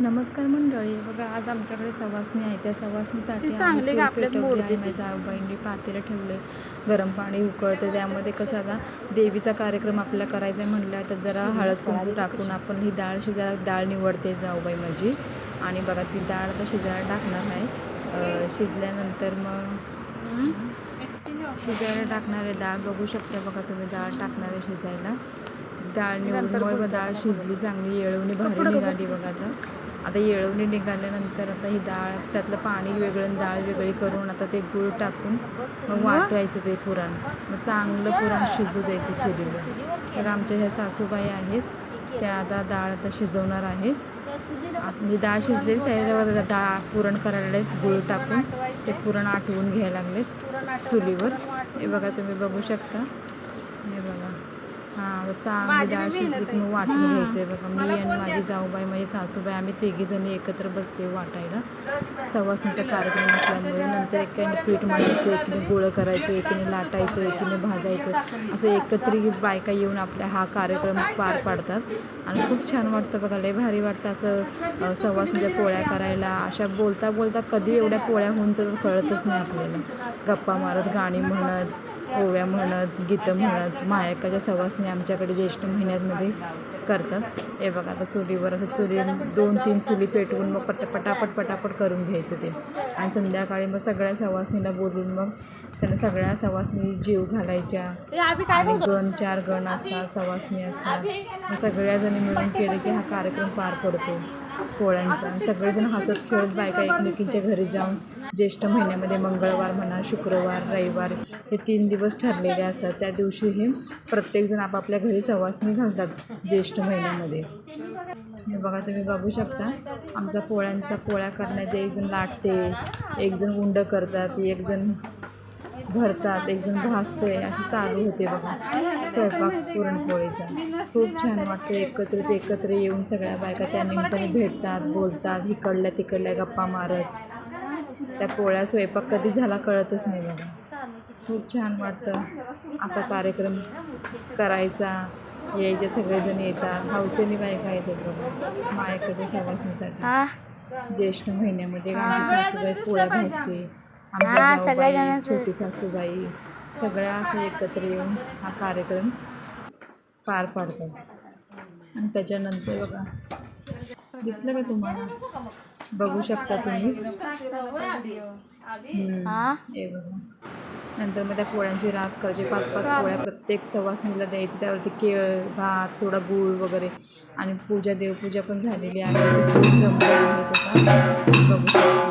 नमस्कार मंडळी. बघा आज आमच्याकडे सवासणी आहे. त्या सवासणीसाठी चांगली. माझ्या आईबाईंनी पातेलं ठेवलं. गरम पाणी उकळतं. त्यामध्ये कसं आता देवीचा कार्यक्रम आपल्याला करायचा आहे म्हणलं तर जरा हळद कुंकू टाकून आपण ही डाळ शिजायला डाळ निवडते जाऊबाई माझी. आणि बघा ती डाळ आता शिजायला टाकणार आहे. अं, शिजल्यानंतर मग शिजायला टाकणार डाळ. बघू शकता बघा तुम्ही डाळ टाकणार आहे शिजायला. डाळ निवडून डाळ शिजली चांगली येळवणी भारी निघाली बघा आता. आता येळवणी निघाल्यानंतर आता ही डाळ त्यातलं पाणी वेगळं डाळ वेगळी करून आता ते गूळ टाकून मग वाटवायचं ते पुरण. मग चांगलं पुरण शिजू द्यायचं चुलीवर. तर आमच्या ह्या सासूबाई आहेत त्या आता डाळ आता शिजवणार आहेत. मी म्हणजे डाळ शिजलेलीच आहे डाळ पुरण करायला लागलेत गूळ टाकून ते पुरण आठवून घ्यायला लागलेत चुलीवर. हे बघा तुम्ही बघू शकता. हे बघा. हां चांगली डाळ शिजली की मग वाटून घ्यायचं. आहे बघा मी आणि माझी जाऊबाई माझी सासूबाई आम्ही तिघीजणी एकत्र बसते वाटायला. सवासणीचा कार्यक्रम असल्यामुळे नंतर एकाने पीठ मळायचं एकीने गोळं करायचं एकीने लाटायचं एकीने भाजायचं. असं एकत्रित बायका येऊन आपल्या हा कार्यक्रम पार पाडतात. आणि खूप छान वाटतं बघा लय भारी वाटतं असं सवासणीच्या पोळ्या करायला. अशा बोलता बोलता कधी एवढ्या पोळ्या होऊन जातात कळतच नाही आपल्याला. गप्पा मारत गाणी म्हणत ओव्या म्हणत गीतं म्हणत मायकाच्या सवासणी आमच्याकडे ज्येष्ठ महिन्यामध्ये करतात. हे बघा आता चुलीवर असं चुली दोन तीन चुली पेटवून मग पट पटापट पटापट करून घ्यायचं ते. आणि संध्याकाळी मग सगळ्या सवासणीला बोलून मग त्यांना सगळ्या सवासणी जीव घालायच्या. गण चार गण असतात सवासणी असतात. मग सगळ्याजणी मिळून केले की हा कार्यक्रम पार पडतो पोळ्यांचा. आणि सगळेजण हसत खेळत बायका एकमेकींच्या घरी जाऊन ज्येष्ठ महिन्यामध्ये मंगळवार म्हणा शुक्रवार रविवार हे तीन दिवस ठरलेले असतात. त्या दिवशी हे प्रत्येकजण आपापल्या घरी सवासणी घालतात ज्येष्ठ महिन्यामध्ये हे बघा तुम्ही बघू शकता. आमचा पोळ्यांचा पोळ्या करण्यात एकजण लाटते एकजण उंड करतात एकजण भरतात एकजण भासते भाजते अशी चालू होते बघा. स्वयंपाक पुरणपोळीचा. खूप छान वाटतं. एकत्रित एकत्र येऊन सगळ्या बायका त्या निमित्ताने भेटतात बोलतात इकडल्या तिकडल्या गप्पा मारत. त्या पोळ्या स्वयंपाक कधी झाला कळतच नाही बघा. खूप छान वाटतं. असा कार्यक्रम करायचा. यायचे सगळेजण येतात. हौसेने बायका येतात बघा. मायकाच्या सवासणीसाठी ज्येष्ठ महिन्यामध्ये आमची सासूबाई पोळ्या भाजते. आमच्या छोटी सासूबाई सगळ्या असं एकत्र येऊन हा कार्यक्रम पार पाडतात. आणि त्याच्यानंतर बघा दिसलं का तुम्हाला? बघू शकता तुम्ही. हा बघा. नंतर मग त्या पोळ्यांची रास करायची. पाच पाच पोळ्या प्रत्येक सवासणीला द्यायची. त्यावरती केळ भात थोडा गूळ वगैरे. आणि पूजा देवपूजा पण झालेली आहे. जमलं आहे बघू शकता.